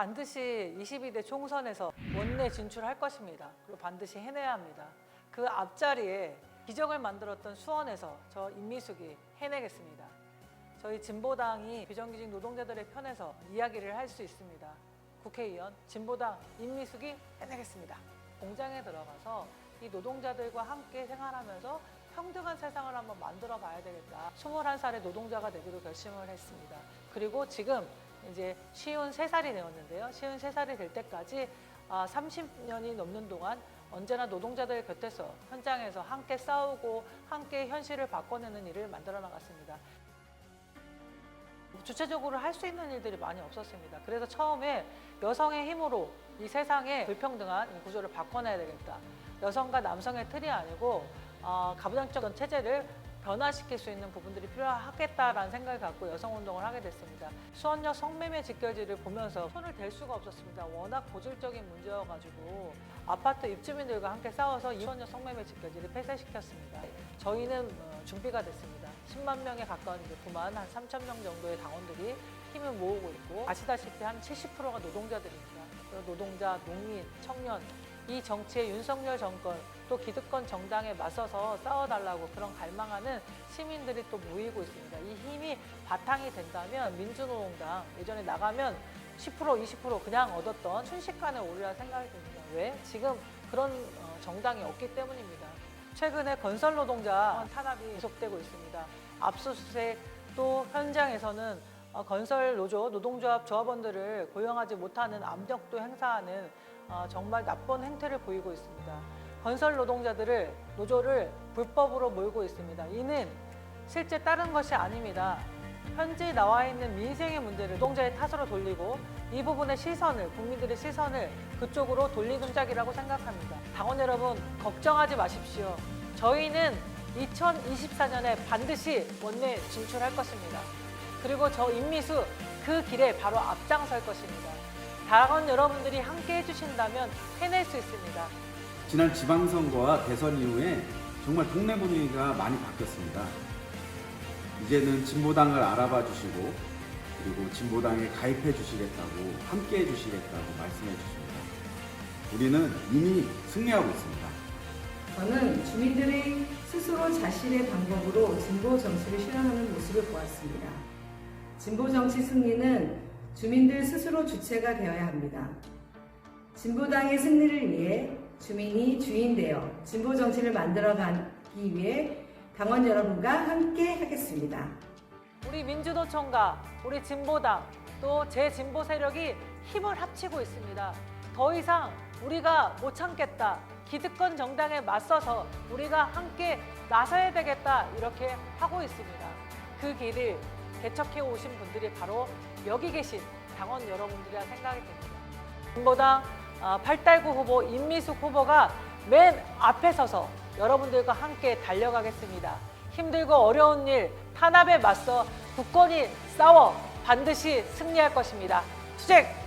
반드시 22대 총선에서 원내 진출할 것입니다. 그리고 반드시 해내야 합니다. 그 앞자리에 기적을 만들었던 수원에서 저 임미숙이 해내겠습니다. 저희 진보당이 비정규직 노동자들의 편에서 이야기를 할 수 있습니다. 국회의원 진보당 임미숙이 해내겠습니다. 공장에 들어가서 이 노동자들과 함께 생활하면서 평등한 세상을 한번 만들어 봐야 되겠다. 21살의 노동자가 되기로 결심을 했습니다. 그리고 지금 이제 쉬운 3살이 되었는데요. 쉬운 3살이 될 때까지 아, 30년이 넘는 동안 언제나 노동자들 곁에서 현장에서 함께 싸우고 함께 현실을 바꿔내는 일을 만들어 나갔습니다. 주체적으로 할 수 있는 일들이 많이 없었습니다. 그래서 처음에 여성의 힘으로 이 세상의 불평등한 이 구조를 바꿔내야 되겠다. 여성과 남성의 틀이 아니고 어, 가부장적 체제를 변화시킬 수 있는 부분들이 필요하겠다라는 생각을 갖고 여성 운동을 하게 됐습니다. 수원역 성매매 직결지를 보면서 손을 댈 수가 없었습니다. 워낙 고질적인 문제여가지고 아파트 입주민들과 함께 싸워서 이 수원역 성매매 직결지를 폐쇄시켰습니다. 저희는 어, 준비가 됐습니다. 10만 명에 가까운 이제 구만 한 3천 명 정도의 당원들이 힘을 모으고 있고 아시다시피 한 70%가 노동자들입니다. 노동자, 농민, 청년 이 정치의 윤석열 정권 또 기득권 정당에 맞서서 싸워달라고 그런 갈망하는 시민들이 또 모이고 있습니다. 이 힘이 바탕이 된다면 민주노동당 예전에 나가면 10% 20% 그냥 얻었던 순식간에 오르라 생각이 듭니다. 왜? 지금 그런 어, 정당이 없기 때문입니다. 최근에 건설 노동자 탄압이 계속되고 있습니다. 압수수색 또 현장에서는 어, 건설 노조, 노동조합 조합원들을 고용하지 못하는 압력도 행사하는 어, 정말 나쁜 행태를 보이고 있습니다. 건설 노동자들을 노조를 불법으로 몰고 있습니다. 이는 실제 다른 것이 아닙니다. 현재 나와 있는 민생의 문제를 노동자의 탓으로 돌리고 이 부분의 시선을 국민들의 시선을 그쪽으로 돌리는 동작이라고 생각합니다. 당원 여러분 걱정하지 마십시오. 저희는 2024년에 반드시 원내 진출할 것입니다. 그리고 저 임미수 그 길에 바로 앞장설 것입니다. 당원 여러분들이 함께 해주신다면 해낼 수 있습니다. 지난 지방선거와 대선 이후에 정말 동네 분위기가 많이 바뀌었습니다. 이제는 진보당을 알아봐 주시고 그리고 진보당에 가입해 주시겠다고 함께 해 주시겠다고 말씀해 주십니다. 우리는 이미 승리하고 있습니다. 저는 주민들이 스스로 자신의 방법으로 진보 정치를 실현하는 모습을 보았습니다. 진보 정치 승리는 주민들 스스로 주체가 되어야 합니다. 진보당의 승리를 위해 주민이 주인되어 진보 정치를 만들어가기 위해 당원 여러분과 함께 하겠습니다. 우리 민주노총과 우리 진보당 또 제진보 세력이 힘을 합치고 있습니다. 더 이상 우리가 못 참겠다. 기득권 정당에 맞서서 우리가 함께 나서야 되겠다. 이렇게 하고 있습니다. 그 길을 개척해 오신 분들이 바로 여기 계신 당원 여러분들이라 생각이 듭니다. 진보당 어, 팔달구 후보 임미숙 후보가 맨 앞에 서서 여러분들과 함께 달려가겠습니다. 힘들고 어려운 일 탄압에 맞서 굳건히 싸워 반드시 승리할 것입니다. 수직